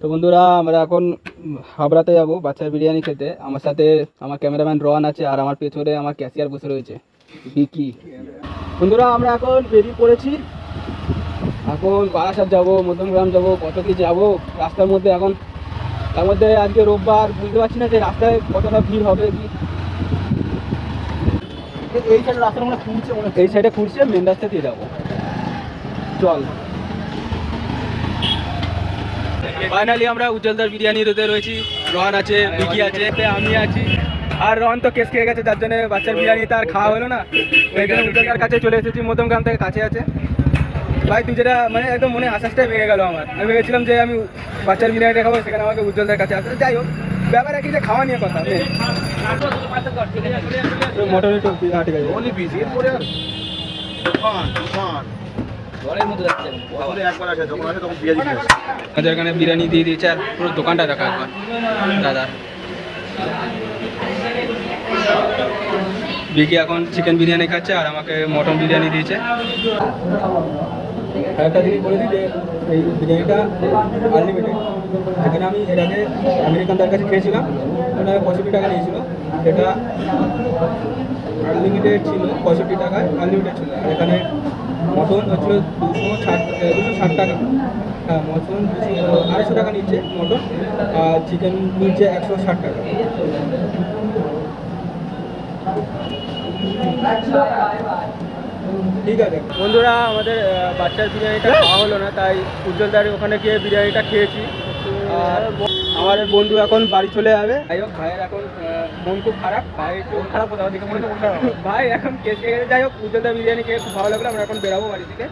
তো বন্ধুরা, আমরা এখন হাবড়াতে যাব বাচ্চার বিরিয়ানি খেতে। আমার সাথে আমার ক্যামেরাম্যান রন আছে আর আমার পেছনে আমার ক্যাশিয়ার বসে রয়েছে বিকি বন্ধুরা, আমরা এখন বেরিয়ে পড়েছি। এখন বারাসাত যাব, মধ্যমগ্রাম যাব কত কি যাব। রাস্তার মধ্যে এখন, তার মধ্যে আজকে রোববার, বুঝতে পারছি না যে রাস্তায় কতটা ভিড় হবে কি। এই সাইডে রাস্তা মনে মনে এই সাইডে খুঁড়ছে মেন রাস্তা দিয়ে যাব। চল। ফাইনালি আমরা উজ্জ্বলদার বিরিয়ানি রোদে রয়েছি। রন আছে বিকি আছে আমি আছি। আর রন তো কেস খেয়ে গেছে যার জন্য বাচ্চার বিরিয়ানি তার খাওয়া হলো না। ওই জন্য উজ্জ্বলদার কাছে চলে এসেছি মধ্যমগ্রাম থেকে কাছে আছে। ভাই তুই যেটা মানে একদম মনে আশ্বাসটাই ভেঙে গেল আমার। আমি ভেবেছিলাম যে আমি বাচ্চার বিরিয়ানিটা খাব সেখানে আমাকে উজ্জ্বলদার কাছে আসতে যাই হোক ব্যাপার একই যে খাওয়া নিয়ে কথা। হ্যাঁ, ঠিক আছে আমাদের এখানে বিরিয়ানি দিয়ে দিয়েছে আর পুরো দোকানটা দেখা একবার। দাদা। বিকি এখন চিকেন বিরিয়ানি খাচ্ছে আর আমাকে মটন বিরিয়ানি দিয়েছে। একটা জিনিস বলে দিই যে এই বিরিয়ানিটা আনলিমিটেড যেখানে আমি এর আগে আমেরিকান কাছে খেয়েছিলাম ওটা পঁয়ষট্টি টাকা নিয়েছিল। এটা আনলিমিটেড ছিল পঁয়ষট্টি টাকায় আনলিমিটেড ছিল। আর এখানে মটন হচ্ছিল দুশো ষাট দুশো ষাট টাকা। হ্যাঁ মটন আড়াইশো টাকা নিচ্ছে মটন আর চিকেন নিচ্ছে একশো ষাট টাকা। ঠিক আছে। বন্ধুরা, আমাদের বাচ্চার বিরিয়ানিটা খাওয়া হলো না, তাই উজ্জ্বলদার ওখানে গিয়ে বিরিয়ানিটা খেয়েছি। আর আমার বন্ধু এখন বাড়ি চলে যাবে। যাই হোক, ভাইয়ের এখন মন খুব খারাপ। ভাই একটু খারাপ কোথাও দেখে মনে ভাই এখন গেছে। যাই হোক, পুজোতে বিরিয়ানি খেয়ে খুব ভালো লাগল, আমরা এখন বেরোবো বাড়ি থেকে।